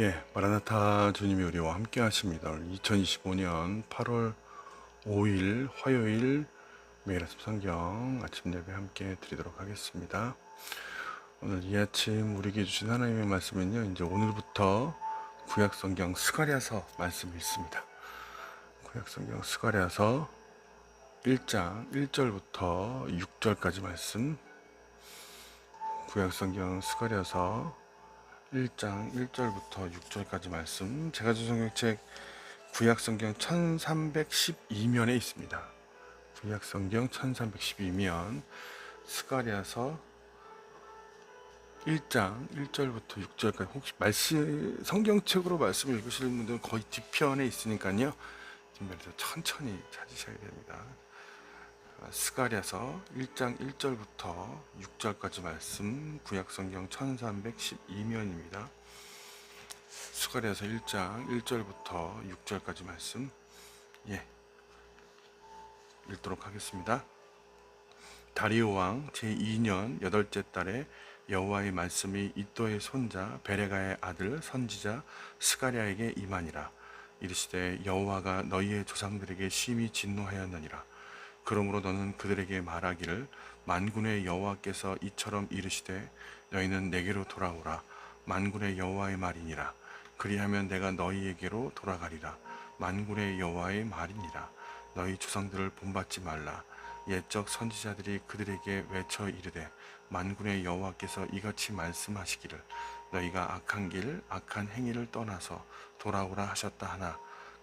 예, 마라나타 주님이 우리와 함께 하십니다. 2025년 8월 5일 화요일 매일 아침 성경 아침 예배 함께 드리도록 하겠습니다. 오늘 이 아침 우리에게 주신 하나님의 말씀은요. 이제 오늘부터 구약 성경 스가랴서 말씀이 있습니다. 구약 성경 스가랴서 1장 1절부터 6절까지 말씀 구약 성경 스가랴서 1장 1절부터 6절까지 말씀 제가 준 성경책 구약 성경 1312면에 있습니다. 구약 성경 1312면 스가랴서 1장 1절부터 6절까지 혹시 말씀 성경책으로 말씀을 읽으시는 분들은 거의 뒤편에 있으니까요. 뒷면에서 천천히 찾으셔야 됩니다. 스가랴서 1장 1절부터 6절까지 말씀 구약 성경 1312면입니다. 스가랴서 1장 1절부터 6절까지 말씀 예 읽도록 하겠습니다. 다리오 왕 제2년 여덟째 달에 여호와의 말씀이 이또의 손자 베레가의 아들 선지자 스가랴에게 임하니라 이르시되 여호와가 너희의 조상들에게 심히 진노하였느니라 그러므로 너는 그들에게 말하기를 만군의 여호와께서 이처럼 이르시되 너희는 내게로 돌아오라. 만군의 여호와의 말이니라. 그리하면 내가 너희에게로 돌아가리라. 만군의 여호와의 말이니라. 너희 조상들을 본받지 말라. 옛적 선지자들이 그들에게 외쳐 이르되 만군의 여호와께서 이같이 말씀하시기를 너희가 악한 길 악한 행위를 떠나서 돌아오라 하셨다 하나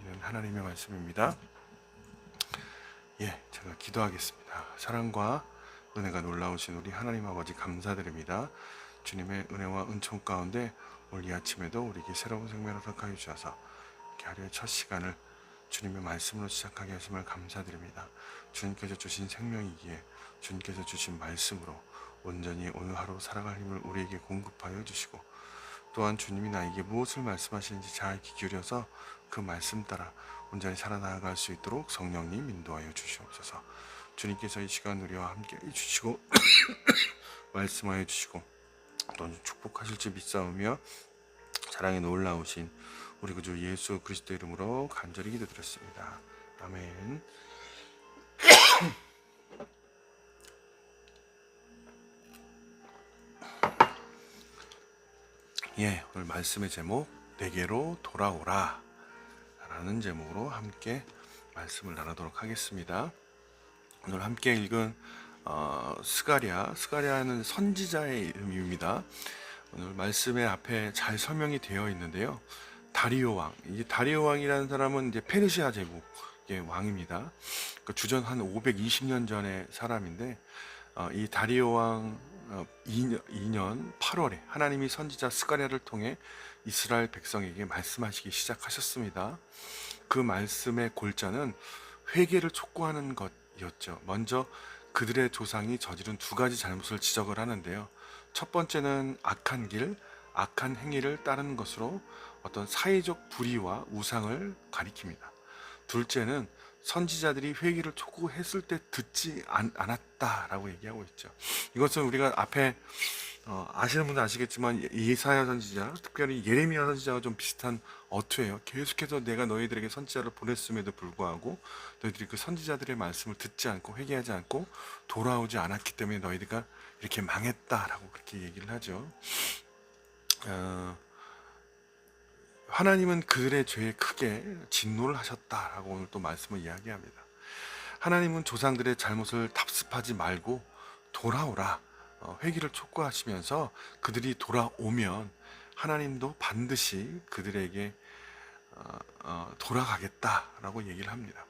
이는 하나님의 말씀입니다. 예 제가 기도하겠습니다. 사랑과 은혜가 놀라우신 우리 하나님 아버지 감사드립니다. 주님의 은혜와 은총 가운데 오늘 이 아침에도 우리에게 새로운 생명을 허락하여 주셔서 하루의 첫 시간을 주님의 말씀으로 시작하게 하심을 감사드립니다. 주님께서 주신 생명이기에 주님께서 주신 말씀으로 온전히 오늘 하루 살아갈 힘을 우리에게 공급하여 주시고 또한 주님이 나에게 무엇을 말씀하시는지 잘 귀 기울여서 그 말씀 따라 온전히 살아나갈 수 있도록 성령님 인도하여 주시옵소서. 주님께서 이 시간 우리와 함께 해주시고 말씀하여 주시고 또 축복하실지 믿사오며 사랑에 놀라우신 우리 구주 예수 그리스도 이름으로 간절히 기도드렸습니다. 아멘. 예, 오늘 말씀의 제목 내게로 돌아오라 라는 제목으로 함께 말씀을 나누도록 하겠습니다. 오늘 함께 읽은 어, 스가랴, 스가랴는 선지자의 이름입니다. 오늘 말씀의 앞에 잘 설명이 되어 있는데요. 다리오 왕, 이 다리오 왕이라는 사람은 이제 페르시아 제국의 왕입니다. 그 주전 한 520년 전의 사람인데 어, 이 다리오 왕 어, 2년, 2년 8월에 하나님이 선지자 스가랴를 통해 이스라엘 백성에게 말씀하시기 시작하셨습니다. 그 말씀의 골자는 회개를 촉구하는 것이었죠. 먼저 그들의 조상이 저지른 두 가지 잘못을 지적을 하는데요. 첫 번째는 악한 길, 악한 행위를 따르는 것으로 어떤 사회적 불의와 우상을 가리킵니다. 둘째는 선지자들이 회개를 촉구했을 때 듣지 않, 않았다라고 얘기하고 있죠. 이것은 우리가 앞에 어, 아시는 분들 아시겠지만 이사야 선지자, 특별히 예레미야 선지자가 좀 비슷한 어투예요. 계속해서 내가 너희들에게 선지자를 보냈음에도 불구하고 너희들이 그 선지자들의 말씀을 듣지 않고 회개하지 않고 돌아오지 않았기 때문에 너희들가 이렇게 망했다라고 그렇게 얘기를 하죠. 어, 하나님은 그들의 죄에 크게 진노를 하셨다라고 오늘 또 말씀을 이야기합니다. 하나님은 조상들의 잘못을 답습하지 말고 돌아오라 어, 회개를 촉구하시면서 그들이 돌아오면 하나님도 반드시 그들에게 어, 어, 돌아가겠다라고 얘기를 합니다.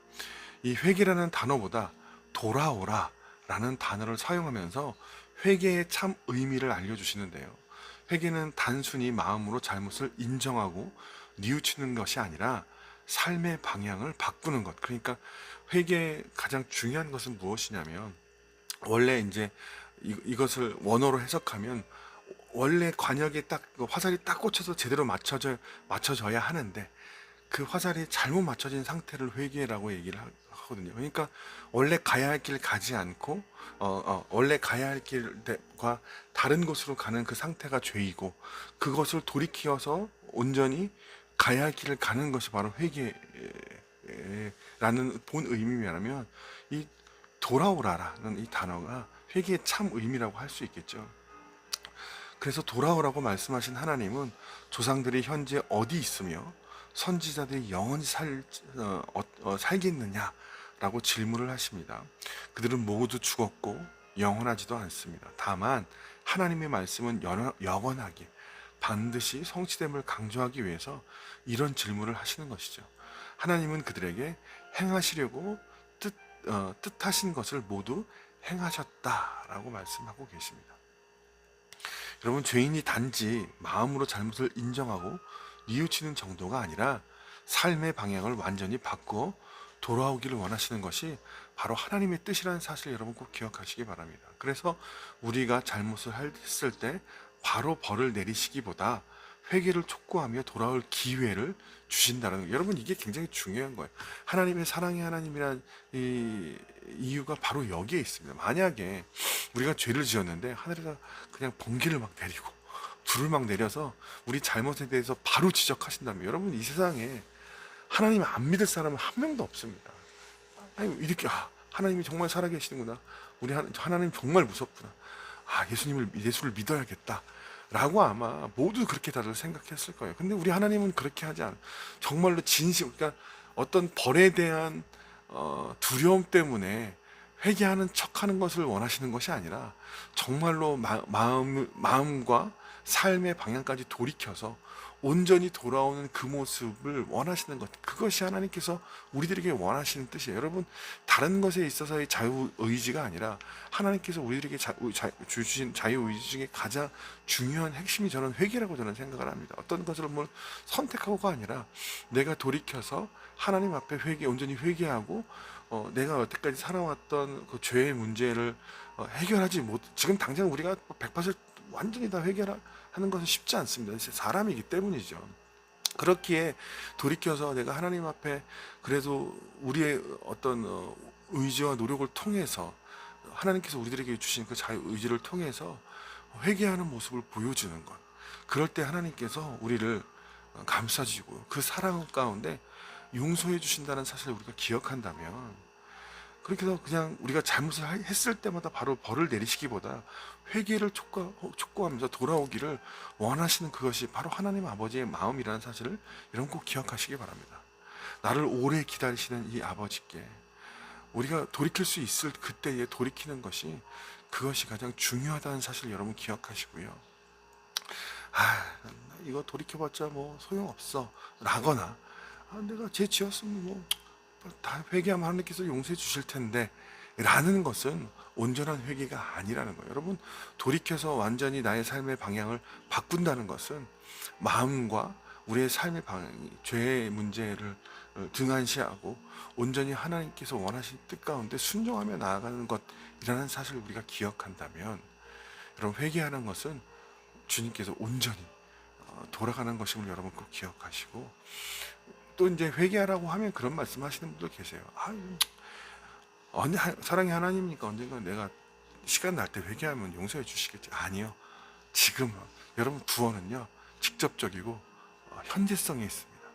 이 회개라는 단어보다 돌아오라라는 단어를 사용하면서 회개의 참 의미를 알려주시는데요. 회개는 단순히 마음으로 잘못을 인정하고 뉘우치는 것이 아니라 삶의 방향을 바꾸는 것. 그러니까 회개의 가장 중요한 것은 무엇이냐면 원래 이제 이, 이것을 원어로 해석하면 원래 관역에 딱 화살이 딱 꽂혀서 제대로 맞춰져 맞춰져야 하는데 그 화살이 잘못 맞춰진 상태를 회개라고 얘기를 하- 하거든요. 그러니까 원래 가야 할 길 가지 않고 어, 어, 원래 가야 할 길과 다른 곳으로 가는 그 상태가 죄이고 그것을 돌이키어서 온전히 가야 할 길을 가는 것이 바로 회개라는 본 의미라면 이 돌아오라라는 이 단어가 회개의 참 의미라고 할 수 있겠죠. 그래서 돌아오라고 말씀하신 하나님은 조상들이 현재 어디 있으며 선지자들이 영원히 살, 어, 어, 어, 살겠느냐라고 질문을 하십니다. 그들은 모두 죽었고 영원하지도 않습니다. 다만 하나님의 말씀은 연- 영원하게 반드시 성취됨을 강조하기 위해서 이런 질문을 하시는 것이죠. 하나님은 그들에게 행하시려고 뜻, 어, 뜻하신 것을 모두 행하셨다라고 말씀하고 계십니다. 여러분 죄인이 단지 마음으로 잘못을 인정하고 뉘우치는 정도가 아니라 삶의 방향을 완전히 바꾸어 돌아오기를 원하시는 것이 바로 하나님의 뜻이라는 사실 여러분 꼭 기억하시기 바랍니다. 그래서 우리가 잘못을 했을 때 바로 벌을 내리시기보다 회개를 촉구하며 돌아올 기회를 주신다는 거. 여러분 이게 굉장히 중요한 거예요. 하나님의 사랑의 하나님이란 이 이유가 바로 여기에 있습니다. 만약에 우리가 죄를 지었는데 하늘에서 그냥 번개를 막 내리고 불을 막 내려서 우리 잘못에 대해서 바로 지적하신다면 여러분 이 세상에 하나님 안 믿을 사람은 한 명도 없습니다. 아니 이렇게 아, 하나님이 정말 살아계시는구나. 우리 하, 하나님 정말 무섭구나. 아 예수님을 예수를 믿어야겠다. 라고 아마 모두 그렇게 다들 생각했을 거예요. 근데 우리 하나님은 그렇게 하지 않아. 정말로 진심, 그러니까 어떤 벌에 대한 어, 두려움 때문에 회개하는 척 하는 것을 원하시는 것이 아니라 정말로 마, 마음 마음과 삶의 방향까지 돌이켜서 온전히 돌아오는 그 모습을 원하시는 것 그것이 하나님께서 우리들에게 원하시는 뜻이에요. 여러분 다른 것에 있어서의 자유 의지가 아니라 하나님께서 우리들에게 자, 자, 주신 자유 의지 중에 가장 중요한 핵심이 저는 회개라고 저는 생각을 합니다. 어떤 것을 뭘 선택하고가 아니라 내가 돌이켜서 하나님 앞에 회개 온전히 회개하고 어, 내가 여태까지 살아왔던 그 죄의 문제를 어, 해결하지 못 지금 당장 우리가 100% 완전히 다 해결하는 것은 쉽지 않습니다. 사람이기 때문이죠. 그렇기에 돌이켜서 내가 하나님 앞에 그래도 우리의 어떤 어, 의지와 노력을 통해서 하나님께서 우리들에게 주신 그 자유 의지를 통해서 회개하는 모습을 보여주는 것. 그럴 때 하나님께서 우리를 어, 감싸주고 그 사랑 가운데 용서해 주신다는 사실을 우리가 기억한다면 그렇게 해서 그냥 우리가 잘못을 하- 했을 때마다 바로 벌을 내리시기보다 회개를 촉구, 촉구 하면서 돌아오기를 원하시는 그것이 바로 하나님 아버지의 마음이라는 사실을 여러분 꼭 기억하시기 바랍니다. 나를 오래 기다리시는 이 아버지께 우리가 돌이킬 수 있을 그때에 돌이키는 것이 그것이 가장 중요하다는 사실을 여러분 기억하시고요. 아, 이거 돌이켜봤자 뭐 소용없어. 라거나, 아, 내가 죄 지었으면 뭐, 다 회개하면 하나님께서 용서해 주실 텐데, 라는 것은 온전한 회개가 아니라는 거예요. 여러분, 돌이켜서 완전히 나의 삶의 방향을 바꾼다는 것은 마음과 우리의 삶의 방향이 죄의 문제를 어, 등한시하고 온전히 하나님께서 원하신 뜻 가운데 순종하며 나아가는 것이라는 사실을 우리가 기억한다면 여러분 회개하는 것은 주님께서 온전히 어, 돌아가는 것임을 여러분 꼭 기억하시고 또 이제 회개하라고 하면 그런 말씀 하시는 분도 계세요. 아유, 언제 하- 사랑의 하나님이니까 언젠가 내가 시간 날 때 회개하면 용서해 주시겠지. 아니요. 지금 여러분 구원은요 직접적이고 어, 현재성에 있습니다.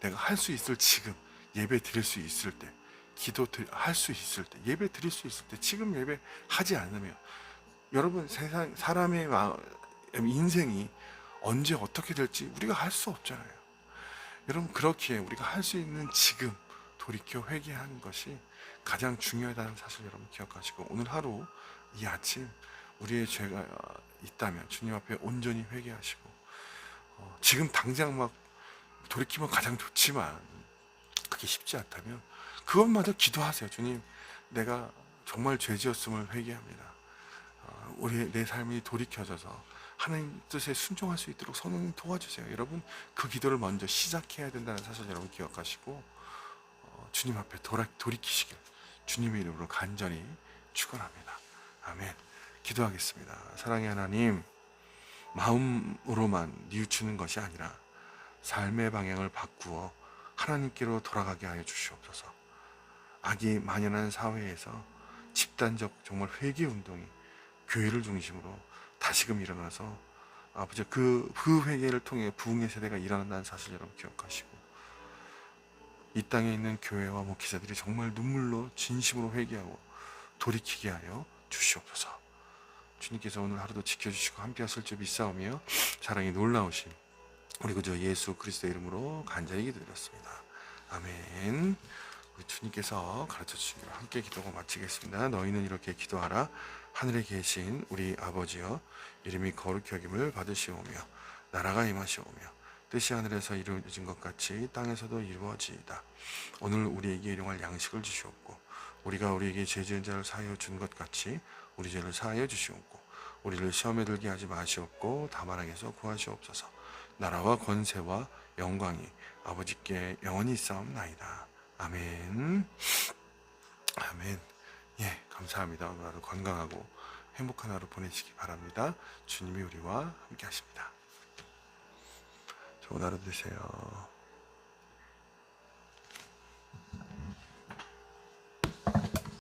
내가 할 수 있을 지금 예배 드릴 수 있을 때 기도 할 수 있을 때 예배 드릴 수 있을 때 지금 예배 하지 않으면 여러분 세상 사람의 마- 인생이 언제 어떻게 될지 우리가 할수 없잖아요. 여러분 그렇기에 우리가 할 수 있는 지금 돌이켜 회개하는 것이 가장 중요하다는 사실 여러분 기억하시고 오늘 하루 이 아침 우리의 죄가 어, 있다면 주님 앞에 온전히 회개하시고 어, 지금 당장 막 돌이키면 가장 좋지만 그게 쉽지 않다면 그것마저 기도하세요. 주님, 내가 정말 죄지었음을 회개합니다. 어, 우리 내 삶이 돌이켜져서 하나님 뜻에 순종할 수 있도록 성령님 도와주세요. 여러분 그 기도를 먼저 시작해야 된다는 사실 여러분 기억하시고 어, 주님 앞에 돌아, 돌이키시길 주님의 이름으로 간절히 축원합니다. 아멘. 기도하겠습니다. 사랑의 하나님 마음으로만 뉘우치는 것이 아니라 삶의 방향을 바꾸어 하나님께로 돌아가게 하여 주시옵소서. 악이 만연한 사회에서 집단적 정말 회개 운동이 교회를 중심으로 다시금 일어나서 아버지 그, 그 회개를 통해 부흥의 세대가 일어난다는 사실 여러분 기억하시고 이 땅에 있는 교회와 목회자들이 정말 눈물로 진심으로 회개하고 돌이키게 하여 주시옵소서. 주님께서 오늘 하루도 지켜주시고 함께 하실 줄 믿사오며 사랑이 놀라우신 우리 그저 예수 그리스도 이름으로 간절히 기도드렸습니다. 아멘. 우리 주님께서 가르쳐 주신 대로 함께 기도하고 마치겠습니다. 너희는 이렇게 기도하라. 하늘에 계신 우리 아버지여 이름이 거룩히 여김을 받으시오며 나라가 임하시오며 뜻이 하늘에서 이루어진 것 같이 땅에서도 이루어지이다. 오늘 우리에게 일용할 양식을 주시옵고 우리가 우리에게 죄 지은 자를 사하여 준 것 같이 우리 죄를 사하여 주시옵고 우리를 시험에 들게 하지 마시옵고 다만 악에서 구하시옵소서. 나라와 권세와 영광이 아버지께 영원히 있사옵나이다. 아멘. 아멘. 예, 감사합니다. 오늘 하루 건강하고 행복한 하루 보내시기 바랍니다. 주님이 우리와 함께 하십니다. 좋은 하루 되세요.